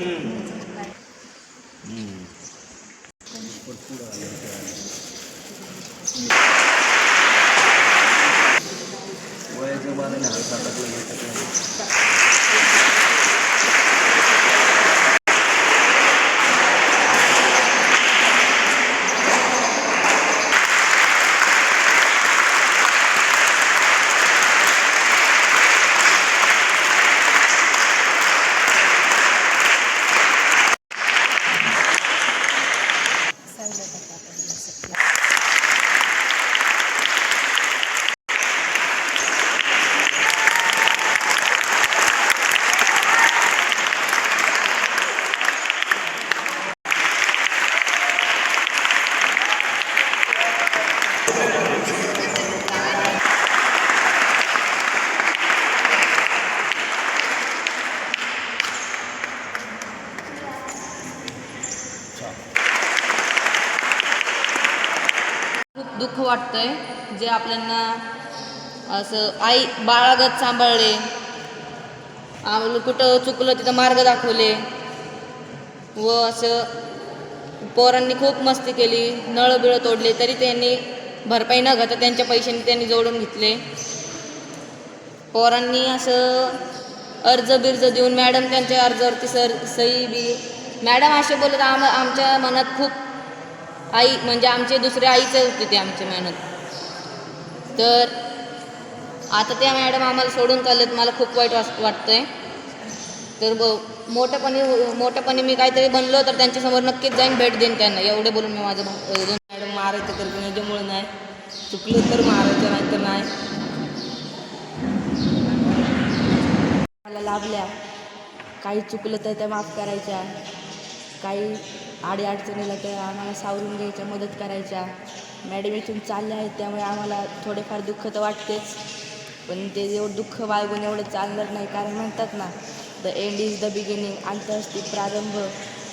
वय जो बारे हल्का तक दुःख वाटतं आहे जे आपल्यांना असं आई बाळागत सांभाळले. आम्हाला कुठं चुकलं तिथं मार्ग दाखवले. व असं पोरांनी खूप मस्ती केली नळ बिळं तोडले तरी त्यांनी भरपाई न घेता त्यांच्या पैशांनी त्यांनी जोडून घेतले. पोरांनी असं अर्ज बिर्ज देऊन मॅडम त्यांच्या अर्जावरती सर सही बी. मॅडम असे बोलत आम आमच्या मनात खूप आई म्हणजे आमचे दुसऱ्या आईचं होते ते आमच्या मेहनत तर आता त्या मॅडम आम्हाला सोडून चालत मला खूप वाईट वास आहे तर ब मोठेपणी मोठेपणी मी काहीतरी बनलो तर त्यांच्यासमोर नक्कीच जाईन भेट देईन त्यांना. एवढे बोलून मी माझं दोन मॅडम मारायचं तर कुणाच्यामुळे नाही. चुकलं तर मारायचं नाही तर नाही. मला लाभल्या काही चुकलं तर त्या माफ करायच्या. काही आडी अडचणीला त्या आम्हाला सावरून घ्यायच्या मदत करायच्या. मॅडम इथून चालल्या आहेत त्यामुळे आम्हाला थोडेफार दुःख तर वाटतेच. पण ते एवढं दुःख बाळगून एवढं चालणार नाही कारण म्हणतात ना the end is the beginning अंत असते प्रारंभ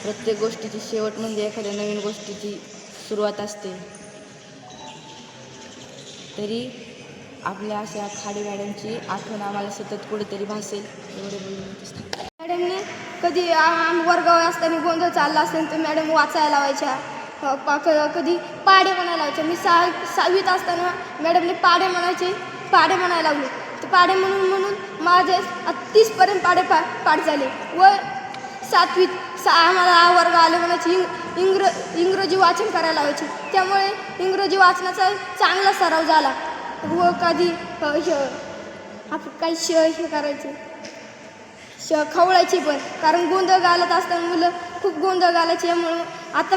प्रत्येक गोष्टीची शेवट म्हणजे एखाद्या नवीन गोष्टीची सुरुवात असते. तरी आपल्या अशा खाडी मॅडमची आठवण आम्हाला सतत कुठेतरी भासेल. एवढे बोलून मॅडमने कधी आम वर्गावर असताना गोंधळ चालला असेल तर मॅडम वाचायला लावायच्या. पा- क- कधी पाडे म्हणायला लावायच्या. मी सहा सहावीत असताना मॅडमने पाडे म्हणायचे पाडे म्हणायला लागले तर पाडे म्हणून म्हणून माझे तीसपर्यंत पाडे पा पाठ झाले. व सातवीत सा आम्हाला वर्ग आले म्हणायचे इंग इंग्र इंग्रजी वाचन करायला लावायचे. त्यामुळे इंग्रजी वाचनाचा चांगला सराव झाला. व कधी हे आपण काही श हे करायचे. श खवळायची पण. कारण गोंधळ घालत असताना मुलं खूप गोंधळ घालायचे म्हणून आता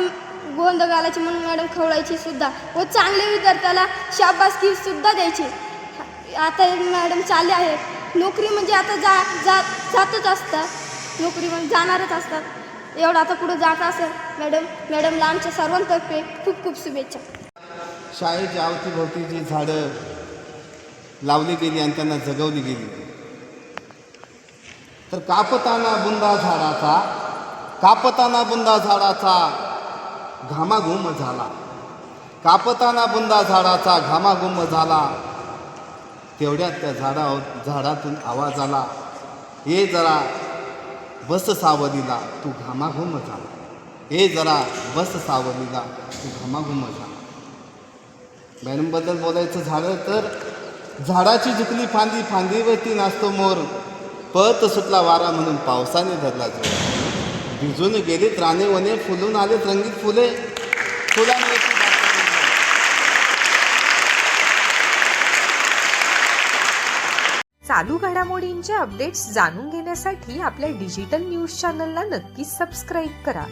गोंधळ घालायचे म्हणून मॅडम खवळायची सुद्धा. व चांगल्या विद्यार्थ्याला शाबासकी सुद्धा द्यायची. आता मॅडम चालले आहेत नोकरी म्हणजे आता जा जा जातच असतात. नोकरी म्हणजे जाणारच असतात. एवढं आता पुढं जात असेल मॅडम? मॅडमला आमच्या सर्वांतर्फे खूप खूप शुभेच्छा. शाळेच्या अवतीभोवती जी झाडं लावली गेली आणि त्यांना जगवली गेली. तर कापताना बुंदा झाडाचा कापताना बुंदा झाडाचा घामाघूम झाला. कापताना बुंदा झाडाचा घामाघुम झाला. तेवढ्यात त्या झाडा झाडातून आवाज आला. ये जरा बस सावलीला तू घामाघुम झाला. हे जरा बस सावलीला तू घामाघुम झाला. मॅडमबद्दल बोलायचं झालं तर झाडाची झुकली फांदी फांदीवरती नाचतो मोर. पत सुटला वारा म्हणून पावसाने धरला जो भिजून गेलीत राणे वने फुलून आलेत रंगीत फुले. फुलांवरती चालू घडामोडींचे अपडेट्स जाणून घेण्यासाठी आपल्या डिजिटल न्यूज चॅनलला नक्की सबस्क्राईब करा.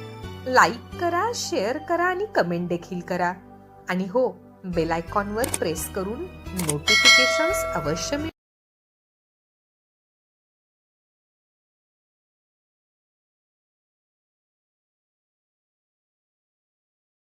लाईक करा शेअर करा आणि कमेंट देखील करा. आणि हो बेल आयकॉनवर प्रेस करून नोटिफिकेशन्स अवश्य मिळवा.